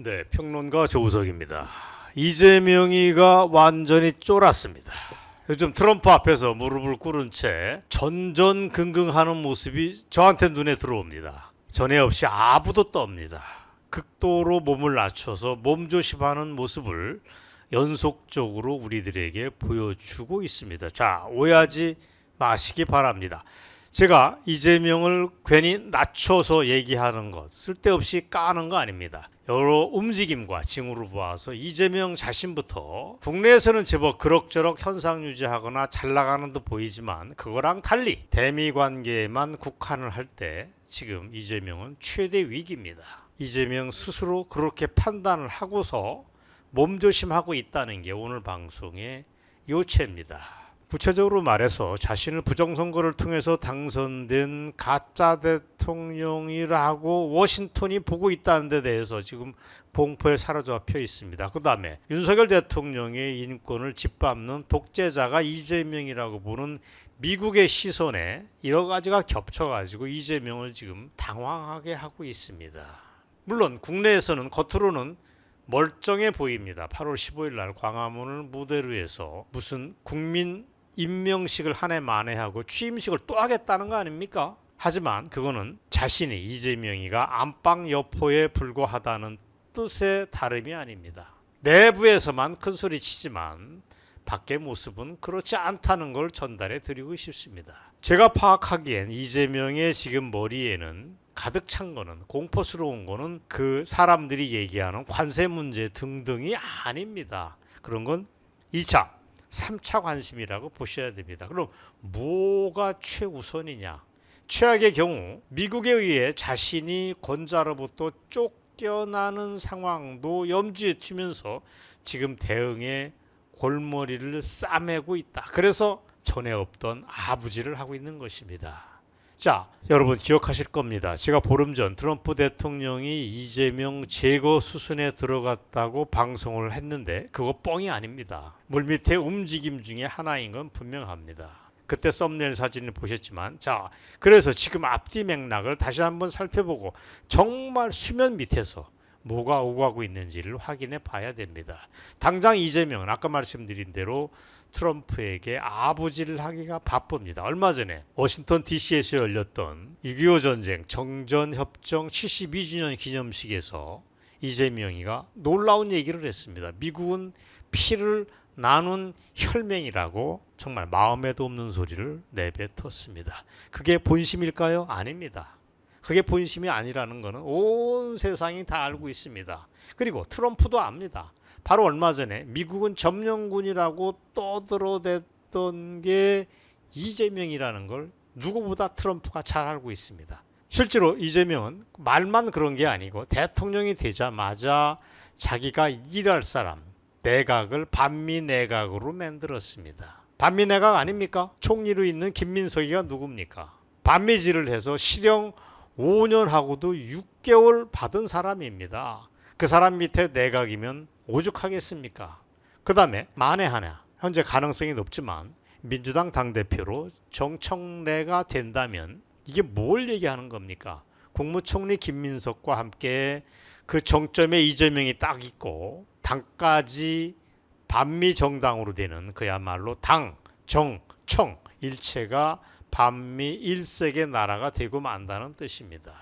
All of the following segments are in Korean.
네, 평론가 조우석입니다. 이재명이가 완전히 쫄았습니다. 요즘 트럼프 앞에서 무릎을 꿇은 채 전전긍긍하는 모습이 저한테 눈에 들어옵니다. 전에 없이 아부도 떱니다. 극도로 몸을 낮춰서 몸조심하는 모습을 연속적으로 우리들에게 보여주고 있습니다. 자, 오해하지 마시기 바랍니다. 제가 이재명을 괜히 낮춰서 얘기하는 것, 쓸데없이 까는 거 아닙니다. 여러 움직임과 징후를 보아서 이재명 자신부터 국내에서는 제법 그럭저럭 현상 유지하거나 잘 나가는 듯 보이지만 그거랑 달리 대미 관계에만 국한을 할 때 지금 이재명은 최대 위기입니다. 이재명 스스로 그렇게 판단을 하고서 몸조심하고 있다는 게 오늘 방송의 요체입니다. 구체적으로 말해서 자신을 부정선거를 통해서 당선된 가짜 대통령이라고 워싱턴이 보고 있다는 데 대해서 지금 봉포에 사로잡혀 있습니다. 그 다음에 윤석열 대통령의 인권을 짓밟는 독재자가 이재명이라고 보는 미국의 시선에 여러 가지가 겹쳐가지고 이재명을 지금 당황하게 하고 있습니다. 물론 국내에서는 겉으로는 멀쩡해 보입니다. 8월 15일 날 광화문을 무대로 해서 무슨 국민 임명식을 한 해 만에 하고 취임식을 또 하겠다는 거 아닙니까? 하지만 그거는 자신이 이재명이가 안방 여포에 불과하다는 뜻의 다름이 아닙니다. 내부에서만 큰 소리 치지만 밖의 모습은 그렇지 않다는 걸 전달해 드리고 싶습니다. 제가 파악하기엔 이재명의 지금 머리에는 가득 찬 거는 공포스러운 거는 그 사람들이 얘기하는 관세 문제 등등이 아닙니다. 그런 건 2차, 3차 관심이라고 보셔야 됩니다. 그럼 뭐가 최우선이냐? 최악의 경우 미국에 의해 자신이 권자로부터 쫓겨나는 상황도 염두에 두면서 지금 대응에 골머리를 싸매고 있다. 그래서 전에 없던 아부지를 하고 있는 것입니다. 자, 여러분 기억하실 겁니다. 제가 보름 전 트럼프 대통령이 이재명 제거 수순에 들어갔다고 방송을 했는데 그거 뻥이 아닙니다. 물밑의 움직임 중에 하나인 건 분명합니다. 그때 썸네일 사진을 보셨지만 자, 그래서 지금 앞뒤 맥락을 다시 한번 살펴보고 정말 수면 밑에서 뭐가 오가고 있는지를 확인해 봐야 됩니다. 당장 이재명은 아까 말씀드린 대로 트럼프에게 아부지를 하기가 바쁩니다. 얼마 전에 워싱턴 DC에서 열렸던 6.25 전쟁 정전협정 72주년 기념식에서 이재명이가 놀라운 얘기를 했습니다. 미국은 피를 나눈 혈맹이라고 정말 마음에도 없는 소리를 내뱉었습니다. 그게 본심일까요? 아닙니다. 그게 본심이 아니라는 것은 온 세상이 다 알고 있습니다. 그리고 트럼프도 압니다. 바로 얼마 전에 미국은 점령군이라고 떠들어댔던 게 이재명이라는 걸 누구보다 트럼프가 잘 알고 있습니다. 실제로 이재명은 말만 그런 게 아니고 대통령이 되자마자 자기가 일할 사람 내각을 반미 내각으로 만들었습니다. 반미 내각 아닙니까? 총리로 있는 김민석이가 누굽니까? 반미질을 해서 실형 5년 하고도 6개월 받은 사람입니다. 그 사람 밑에 내각이면 오죽하겠습니까? 그 다음에 만에 하나 현재 가능성이 높지만 민주당 당대표로 정청래가 된다면 이게 뭘 얘기하는 겁니까? 국무총리 김민석과 함께 그 정점에 이재명이 딱 있고 당까지 반미 정당으로 되는 그야말로 당, 정, 청 일체가 반미 일색의 나라가 되고 만다는 뜻입니다.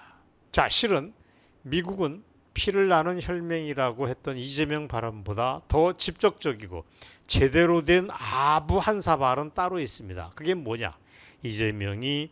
자, 실은 미국은 피를 나는 혈맹이라고 했던 이재명 발언보다 더 직접적이고 제대로 된 아부 한 사발은 따로 있습니다. 그게 뭐냐? 이재명이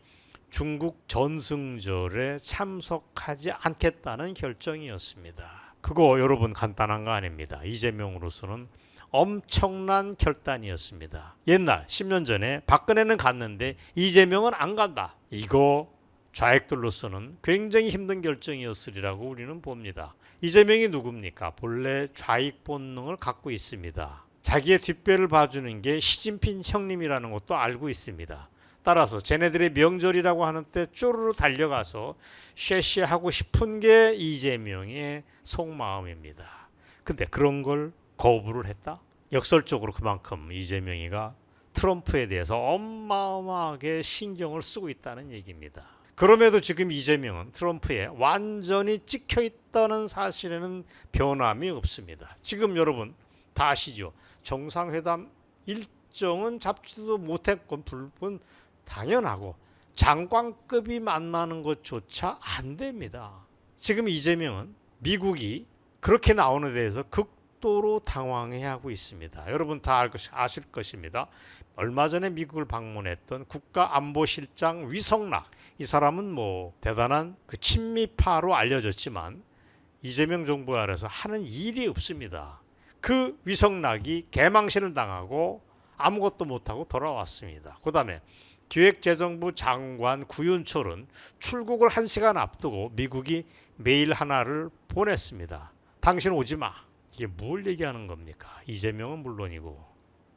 중국 전승절에 참석하지 않겠다는 결정이었습니다. 그거 여러분 간단한 거 아닙니다. 이재명으로서는 엄청난 결단이었습니다. 옛날 10년 전에 박근혜는 갔는데 이재명은 안 간다. 이거 좌익들로서는 굉장히 힘든 결정이었으리라고 우리는 봅니다. 이재명이 누굽니까? 본래 좌익 본능을 갖고 있습니다. 자기의 뒷배를 봐주는 게 시진핑 형님이라는 것도 알고 있습니다. 따라서 쟤네들의 명절이라고 하는 때 쪼르르 달려가서 쉐쉐 하고 싶은 게 이재명의 속마음입니다. 근데 그런 걸 거부를 했다? 역설적으로 그만큼 이재명이가 트럼프에 대해서 어마어마하게 신경을 쓰고 있다는 얘기입니다. 그럼에도 지금 이재명은 트럼프에 완전히 찍혀 있다는 사실에는 변함이 없습니다. 지금 여러분 다 아시죠? 정상회담 일정은 잡지도 못했건 불분 당연하고 장관급이 만나는 것조차 안 됩니다. 지금 이재명은 미국이 그렇게 나오는 데에서 극 도로 당황해하고 있습니다. 여러분 다알 것, 아실 것입니다. 얼마 전에 미국을 방문했던 국가안보실장 위성락 이 사람은 뭐 대단한 그 친미파로 알려졌지만 이재명 정부 아래서 하는 일이 없습니다. 그 위성락이 개망신을 당하고 아무것도 못하고 돌아왔습니다. 그 다음에 기획재정부 장관 구윤철은 출국을 한 시간 앞두고 미국이 메일 하나를 보냈습니다. 당신 오지 마. 이게 뭘 얘기하는 겁니까? 이재명은 물론이고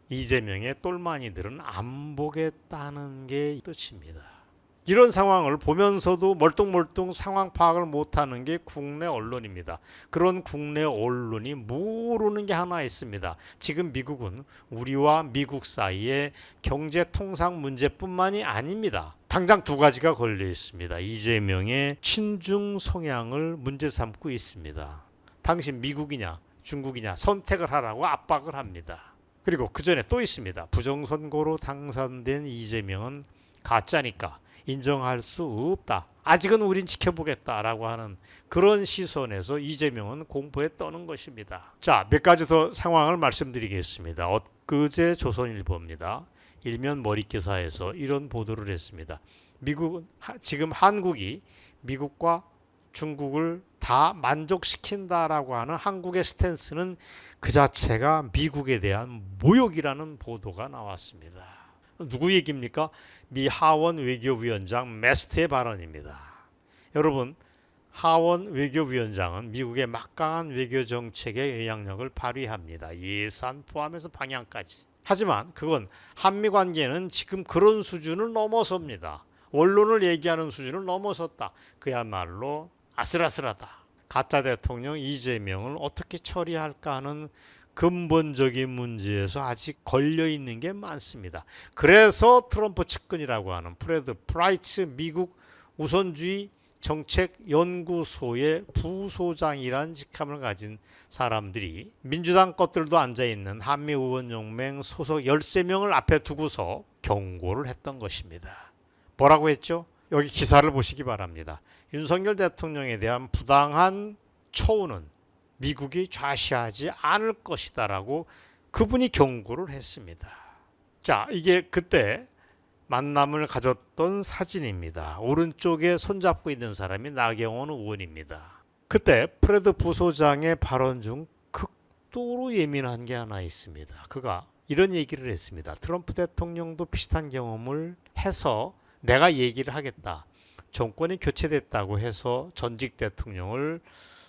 이재명의 똘마니들은 안 보겠다는 게 뜻입니다. 이런 상황을 보면서도 멀뚱멀뚱 상황 파악을 못하는 게 국내 언론입니다. 그런 국내 언론이 모르는 게 하나 있습니다. 지금 미국은 우리와 미국 사이에 경제 통상 문제뿐만이 아닙니다. 당장 두 가지가 걸려 있습니다. 이재명의 친중 성향을 문제 삼고 있습니다. 당신 미국이냐 중국이냐 선택을 하라고 압박을 합니다. 그리고 그 전에 또 있습니다. 부정선거로 당선된 이재명은 가짜니까 인정할 수 없다. 아직은 우린 지켜보겠다라고 하는 그런 시선에서 이재명은 공포에 떠는 것입니다. 자, 몇 가지 더 상황을 말씀드리겠습니다. 엊그제 조선일보입니다. 일면 머릿기사에서 이런 보도를 했습니다. 미국은 하- 지금 한국이 미국과 중국을 다 만족시킨다라고 하는 한국의 스탠스는 그 자체가 미국에 대한 모욕이라는 보도가 나왔습니다. 누구 얘기입니까? 미 하원 외교위원장 메스트의 발언입니다. 여러분, 하원 외교위원장은 미국의 막강한 외교 정책의 영향력을 발휘합니다. 예산 포함해서 방향까지. 하지만 그건 한미 관계는 지금 그런 수준을 넘어섭니다. 원론을 얘기하는 수준을 넘어섰다. 그야말로 아슬아슬하다. 가짜 대통령 이재명을 어떻게 처리할까 하는 근본적인 문제에서 아직 걸려 있는 게 많습니다. 그래서 트럼프 측근이라고 하는 프레드 프라이츠 미국 우선주의 정책 연구소의 부소장이란 직함을 가진 사람들이 민주당 것들도 앉아 있는 한미 의원 연맹 소속 13명을 앞에 두고서 경고를 했던 것입니다. 뭐라고 했죠? 여기 기사를 보시기 바랍니다. 윤석열 대통령에 대한 부당한 처우는 미국이 좌시하지 않을 것이다라고 그분이 경고를 했습니다. 자, 이게 그때 만남을 가졌던 사진입니다. 오른쪽에 손잡고 있는 사람이 나경원 의원입니다. 그때 프레드 부소장의 발언 중 극도로 예민한 게 하나 있습니다. 그가 이런 얘기를 했습니다. 트럼프 대통령도 비슷한 경험을 해서 내가 얘기를 하겠다. 정권이 교체됐다고 해서 전직 대통령을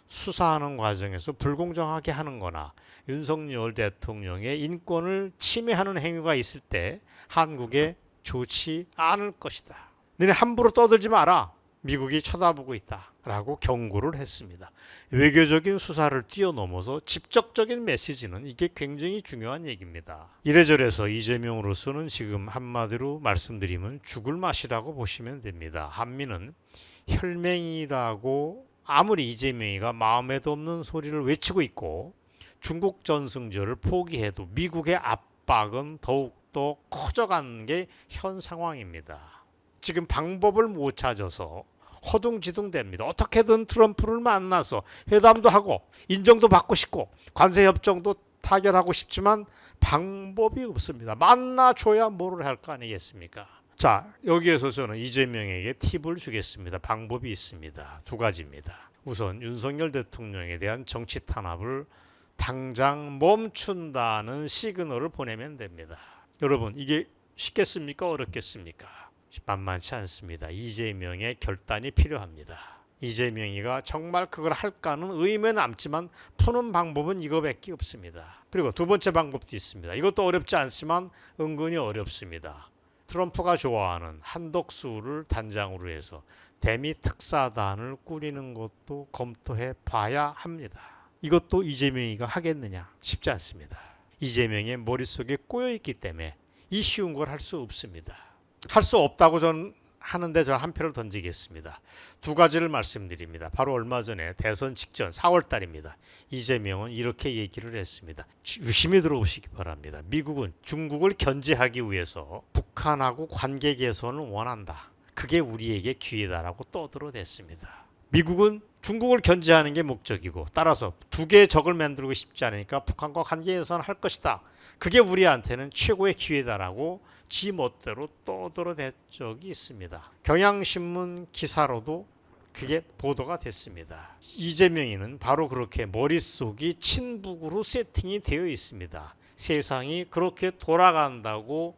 수사하는 과정에서 불공정하게 하는 거나 윤석열 대통령의 인권을 침해하는 행위가 있을 때 한국에 좋지 않을 것이다. 너네 함부로 떠들지 마라. 미국이 쳐다보고 있다. 라고 경고를 했습니다. 외교적인 수사를 뛰어넘어서 직접적인 메시지는 이게 굉장히 중요한 얘기입니다. 이래저래서 이재명으로서는 지금 한마디로 말씀드리면 죽을 맛이라고 보시면 됩니다. 한미는 혈맹이라고 아무리 이재명이가 마음에도 없는 소리를 외치고 있고 중국 전승절을 포기해도 미국의 압박은 더욱더 커져간 게 현 상황입니다. 지금 방법을 못 찾아서 허둥지둥됩니다. 어떻게든 트럼프를 만나서 회담도 하고 인정도 받고 싶고 관세 협정도 타결하고 싶지만 방법이 없습니다. 만나줘야 뭐를 할 거 아니겠습니까? 자 여기에서 저는 이재명에게 팁을 주겠습니다. 방법이 있습니다. 두 가지입니다. 우선 윤석열 대통령에 대한 정치 탄압을 당장 멈춘다는 시그널을 보내면 됩니다. 여러분 이게 쉽겠습니까? 어렵겠습니까? 만만치 않습니다. 이재명의 결단이 필요합니다. 이재명이가 정말 그걸 할까는 의문에 남지만 푸는 방법은 이거밖에 없습니다. 그리고 두 번째 방법도 있습니다. 이것도 어렵지 않지만 은근히 어렵습니다. 트럼프가 좋아하는 한덕수를 단장으로 해서 대미 특사단을 꾸리는 것도 검토해 봐야 합니다. 이것도 이재명이가 하겠느냐? 쉽지 않습니다. 이재명의 머릿속에 꼬여 있기 때문에 이 쉬운 걸 할 수 없습니다. 할 수 없다고 저는 하는데 저는 한 표를 던지겠습니다. 두 가지를 말씀드립니다. 바로 얼마 전에 대선 직전 4월 달입니다. 이재명은 이렇게 얘기를 했습니다. 유심히 들어보시기 바랍니다. 미국은 중국을 견제하기 위해서 북한하고 관계 개선을 원한다. 그게 우리에게 기회다라고 떠들어댔습니다. 미국은 중국을 견제하는 게 목적이고 따라서 두 개의 적을 만들고 싶지 않으니까 북한과 관계 개선을 할 것이다. 그게 우리한테는 최고의 기회다라고 지 멋대로 떠들어댄 적이 있습니다. 경향신문 기사로도 그게 보도가 됐습니다. 이재명이는 바로 그렇게 머릿속이 친북으로 세팅이 되어 있습니다. 세상이 그렇게 돌아간다고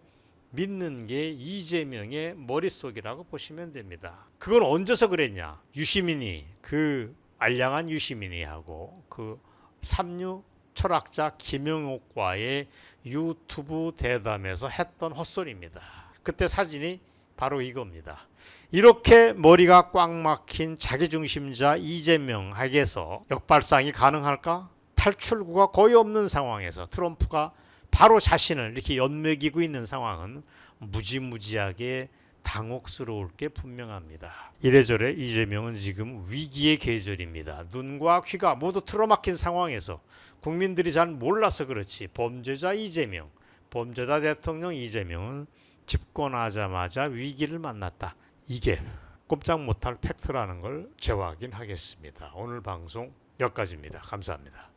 믿는 게 이재명의 머릿속이라고 보시면 됩니다. 그건 언제서 그랬냐? 유시민이 그 알량한 유시민이 하고 그 삼류 철학자 김영옥과의 유튜브 대담에서 했던 헛소리입니다. 그때 사진이 바로 이겁니다. 이렇게 머리가 꽉 막힌 자기중심자 이재명에게서 역발상이 가능할까? 탈출구가 거의 없는 상황에서 트럼프가 바로 자신을 이렇게 연맥이고 있는 상황은 무지무지하게 당혹스러울 게 분명합니다. 이래저래 이재명은 지금 위기의 계절입니다. 눈과 귀가 모두 틀어막힌 상황에서 국민들이 잘 몰라서 그렇지 범죄자 이재명, 범죄자 대통령 이재명은 집권하자마자 위기를 만났다. 이게 꼼짝 못할 팩트라는 걸 재확인하겠습니다. 오늘 방송 여기까지입니다. 감사합니다.